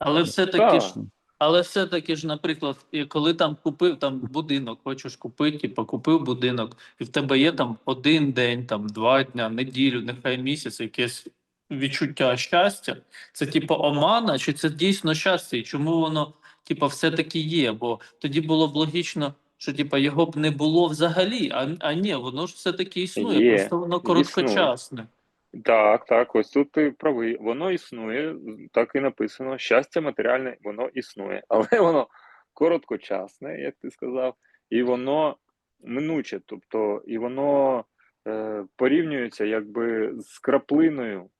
Але все-таки ж, але все-таки ж, наприклад, коли там купив там будинок, хочеш купити, типу, купив будинок, і в тебе є там один день, там два дня, неділю, нехай місяць, якесь відчуття щастя. Це типу омана, чи це дійсно щастя? І чому воно, типу, все-таки є? Бо тоді було б логічно, що типу, його б не було взагалі, а, а ні, воно ж все-таки існує, Є, просто воно короткочасне. Так, так, ось тут ти правий. Воно існує, так і написано. Щастя матеріальне, воно існує, але воно короткочасне, як ти сказав, і воно минуче, тобто, і воно е, порівнюється якби з краплиною,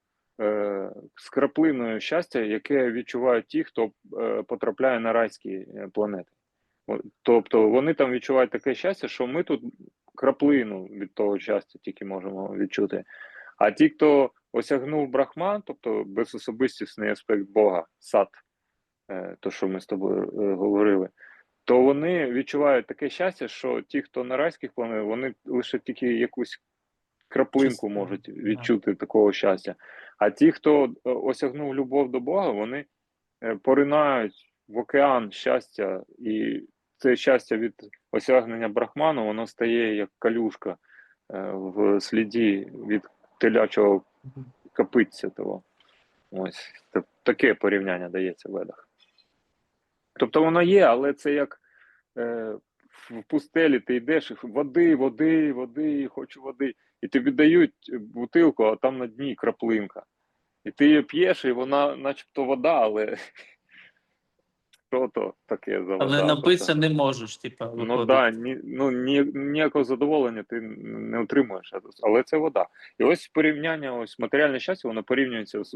е, з краплиною щастя, яке відчувають ті, хто е, потрапляє на райські е, планети. Тобто вони там відчувають таке щастя, що ми тут краплину від того щастя тільки можемо відчути. А ті, хто осягнув брахман, тобто безособистісний аспект Бога, сад, е, то, що ми з тобою е, говорили, то вони відчувають таке щастя, що ті, хто на райських планетах, вони лише тільки якусь краплинку можуть відчути такого щастя. А ті, хто е, осягнув любов до Бога, вони поринають в океан щастя, і це щастя від осягнення брахману, воно стає як калюшка в сліді від телячого копитця того. Ось та- таке порівняння дається в ведах. Тобто воно є, але це як е, в пустелі ти йдеш, і води, води, води, хочу води. І тобі дають бутилку, а там на дні краплинка. І ти її п'єш, і вона начебто вода, але що то таке за? Але набитися не можеш, типа Ну да, ні, ну ні, ніякого задоволення ти не отримуєш, але це вода. І ось порівняння, ось матеріальне щастя, воно порівнюється з